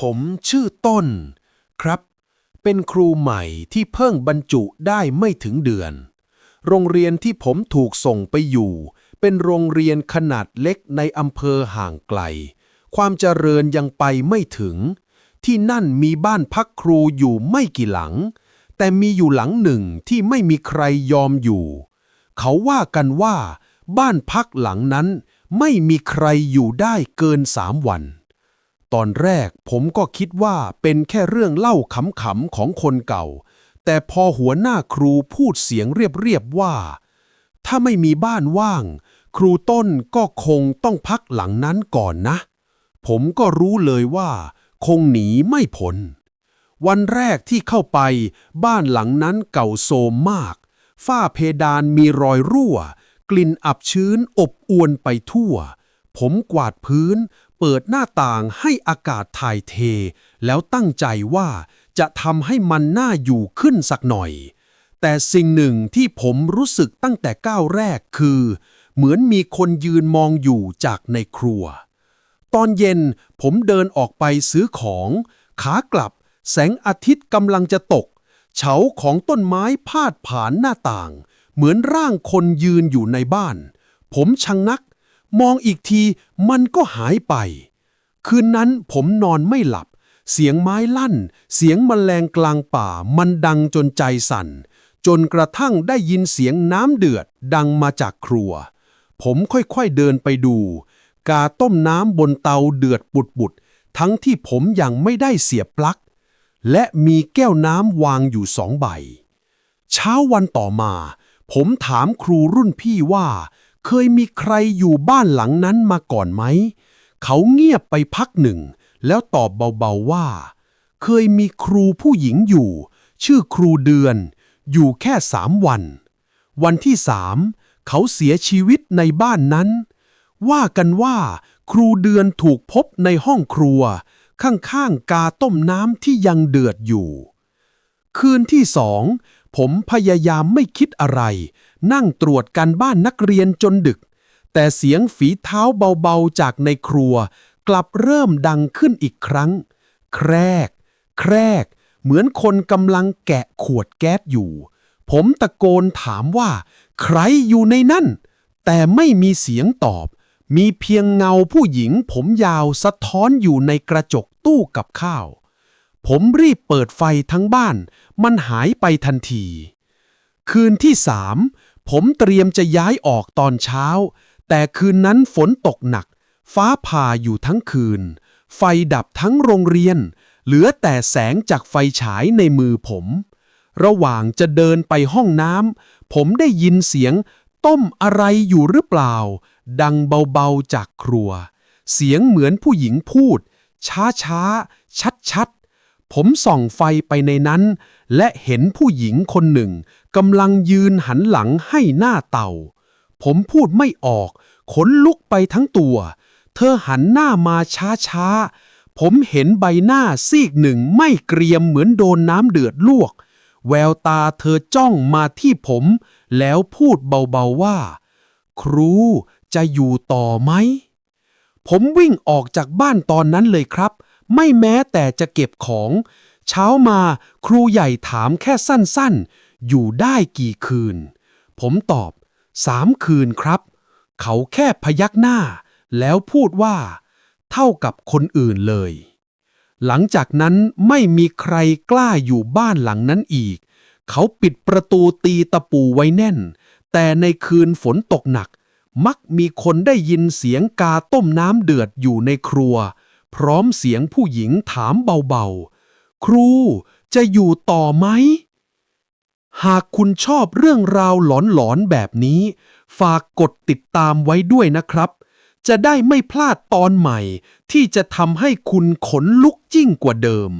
ผมชื่อต้น ครับ เป็นครูใหม่ที่เพิ่งบรรจุได้ไม่ถึงเดือน โรงเรียนที่ผมถูกส่งไปอยู่ เป็นโรงเรียนขนาดเล็กในอำเภอห่างไกล ความเจริญยังไปไม่ถึง ที่นั่นมีบ้านพักครูอยู่ไม่กี่หลัง แต่มีอยู่หลังหนึ่งที่ไม่มีใครยอมอยู่ เขาว่ากันว่า บ้านพักหลังนั้นไม่มีใครอยู่ได้เกินสามวัน ตอนแรกผมก็คิดว่าเป็นแค่เรื่องเล่าขำๆของคนเก่า แต่พอหัวหน้าครูพูดเสียงเรียบๆว่า ถ้าไม่มีบ้านว่าง ครูต้นก็คงต้องพักหลังนั้นก่อนนะ ผมก็รู้เลยว่า คงหนีไม่พ้นวันแรกที่เข้าไป บ้านหลังนั้นเก่าโทรมมาก ฝ้าเพดานมีรอยรั่ว กลิ่นอับชื้นอบอวนไปทั่ว ผมกวาดพื้น เปิดหน้าต่างให้อากาศถ่ายเท แล้วตั้งใจว่าจะทำให้มันน่าอยู่ขึ้นสักหน่อย แต่สิ่งหนึ่งที่ผมรู้สึกตั้งแต่ก้าวแรกคือ เหมือนมีคนยืนมองอยู่จากในครัว ตอนเย็นผมเดินออกไปซื้อของ ขากลับ แสงอาทิตย์กำลังจะตก เฉาของต้นไม้พาดผ่านหน้าต่าง เหมือนร่างคนยืนอยู่ในบ้าน ผมชังนัก มองอีกทีมันก็หายไป คืนนั้นผมนอนไม่หลับ เสียงไม้ลั่น เสียงแมลงกลางป่า มันดังจนใจสั่น จนกระทั่งได้ยินเสียงน้ำเดือดดังมาจากครัว ผมค่อยๆเดินไปดู กาต้มน้ำบนเตาเดือดปุดๆ ทั้งที่ผมยังไม่ได้เสียบปลั๊ก และมีแก้วน้ำวางอยู่สองใบ เช้าวันต่อมา ผมถามครูรุ่นพี่ว่า เคยมีใครอยู่บ้านหลังนั้นมาก่อนไหม เขาเงียบไปพักหนึ่ง แล้วตอบเบาๆว่า เคยมีครูผู้หญิงอยู่ ชื่อครูเดือน อยู่แค่สามวัน วันที่สามเขาเสียชีวิตในบ้านนั้น ว่ากันว่าครูเดือนถูกพบในห้องครัว ข้างๆกาต้มน้ำที่ยังเดือดอยู่ คืนที่สองผมพยายามไม่คิดอะไร นั่งตรวจการบ้านนักเรียนจนดึก แต่เสียงฝีเท้าเบาๆจากในครัว กลับเริ่มดังขึ้นอีกครั้ง แครก แครก เหมือนคนกำลังแกะขวดแก๊สอยู่ ผมตะโกนถามว่า ใครอยู่ในนั่น แต่ไม่มีเสียงตอบ มีเพียงเงาผู้หญิงผมยาวสะท้อนอยู่ในกระจกตู้กับข้าว ผมรีบเปิดไฟทั้งบ้าน มันหายไปทันที คืนที่สามผมเตรียมจะย้ายออกตอนเช้า แต่คืนนั้นฝนตกหนัก ฟ้าผ่าอยู่ทั้งคืน ไฟดับทั้งโรงเรียน เหลือแต่แสงจากไฟฉายในมือผม ระหว่างจะเดินไปห้องน้ำผมได้ยินเสียงต้มอะไรอยู่หรือเปล่า ดังเบาๆจากครัว เสียงเหมือนผู้หญิงพูด ช้าๆ ชัดๆ ผมส่องไฟไปในนั้น และเห็นผู้หญิงคนหนึ่งกำลังยืนหันหลังให้หน้าเต่า ผมพูดไม่ออก ขนลุกไปทั้งตัว เธอหันหน้ามาช้าๆ ผมเห็นใบหน้าซีกหนึ่งไม่เกรียมเหมือนโดนน้ำเดือดลวก แววตาเธอจ้องมาที่ผม แล้วพูดเบาๆว่า ครูจะอยู่ต่อไหมผมวิ่งออกจากบ้านตอนนั้นเลยครับ ไม่แม้แต่จะเก็บของ เช้ามาครูใหญ่ถามแค่สั้นๆ อยู่ได้กี่คืน ผมตอบสามคืนครับ เขาแค่พยักหน้า แล้วพูดว่า เท่ากับคนอื่นเลย หลังจากนั้นไม่มีใครกล้าอยู่บ้านหลังนั้นอีก เขาปิดประตูตีตะปูไว้แน่น แต่ในคืนฝนตกหนัก มักมีคนได้ยินเสียงกาต้มน้ำเดือดอยู่ในครัว พร้อมเสียงผู้หญิงถามเบาๆ ครูจะอยู่ต่อไหม หากคุณชอบเรื่องราวหลอนๆแบบนี้ ฝากกดติดตามไว้ด้วยนะครับ จะได้ไม่พลาดตอนใหม่ที่จะทำให้คุณขนลุกยิ่งกว่าเดิม